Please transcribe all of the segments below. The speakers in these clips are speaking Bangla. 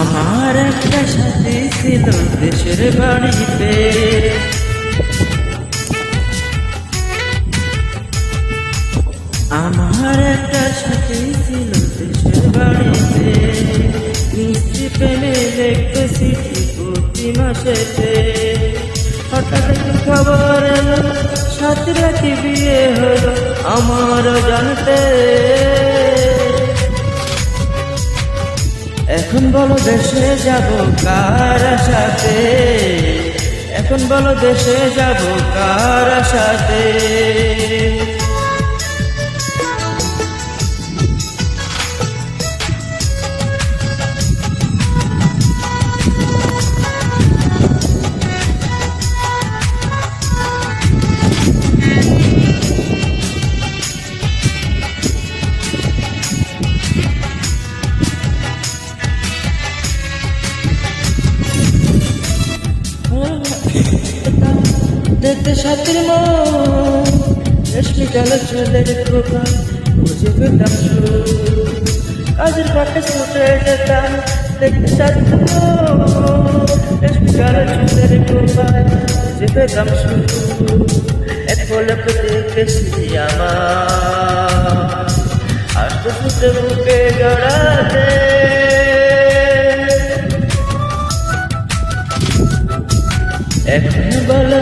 আমার একটা সাথী ছিল দেশের বাড়িতে। আমার একটা সাথী ছিল দেশের বাড়িতে। মিষ্টি পেলে দেখতেছি প্রতি মাসেতে। হঠাৎ খবর এলো সাথীরা কি বিয়ে হলো। আমারও জানতে। এখন বলো দেশে যাব কার সাথে এখন বলো দেশে যাব কার সাথে দেখতে সাথীর মন রেশমি জলে চলে খোকা, বুঝে পেতাম। কাজের পাটে ছুটে যেতাম দেখতে সাথীর মন রেশমি জলে চলে খোকা বুঝে পেতাম। এক পলকে দেখেছি আমার আস্তে আস্তে বুকে জড়াতে এখন বলো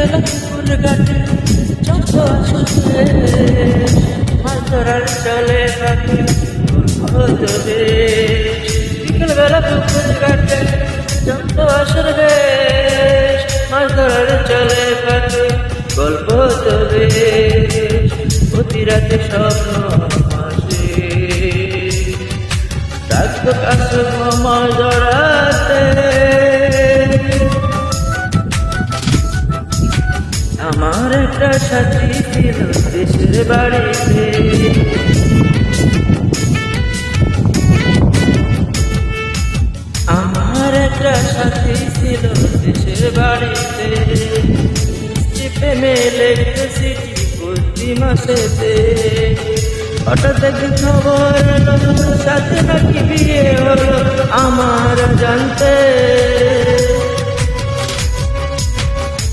বেলা মাছ ধরার চলে পাখি ধরে বিকেল বেলা চলে পাখি গল্প তবে প্রতি রাতে স্বপ্ন আমার একটা সাথী ছিল দেশের বাড়িতে। আমার একটা সাথী ছিল দেশের বাড়িতে। প্রেমে লেগেছি প্রতি মাসেতে। হঠাৎ একদিন খবর সাথে নাকি বিয়ে হলো, আমার জানতে।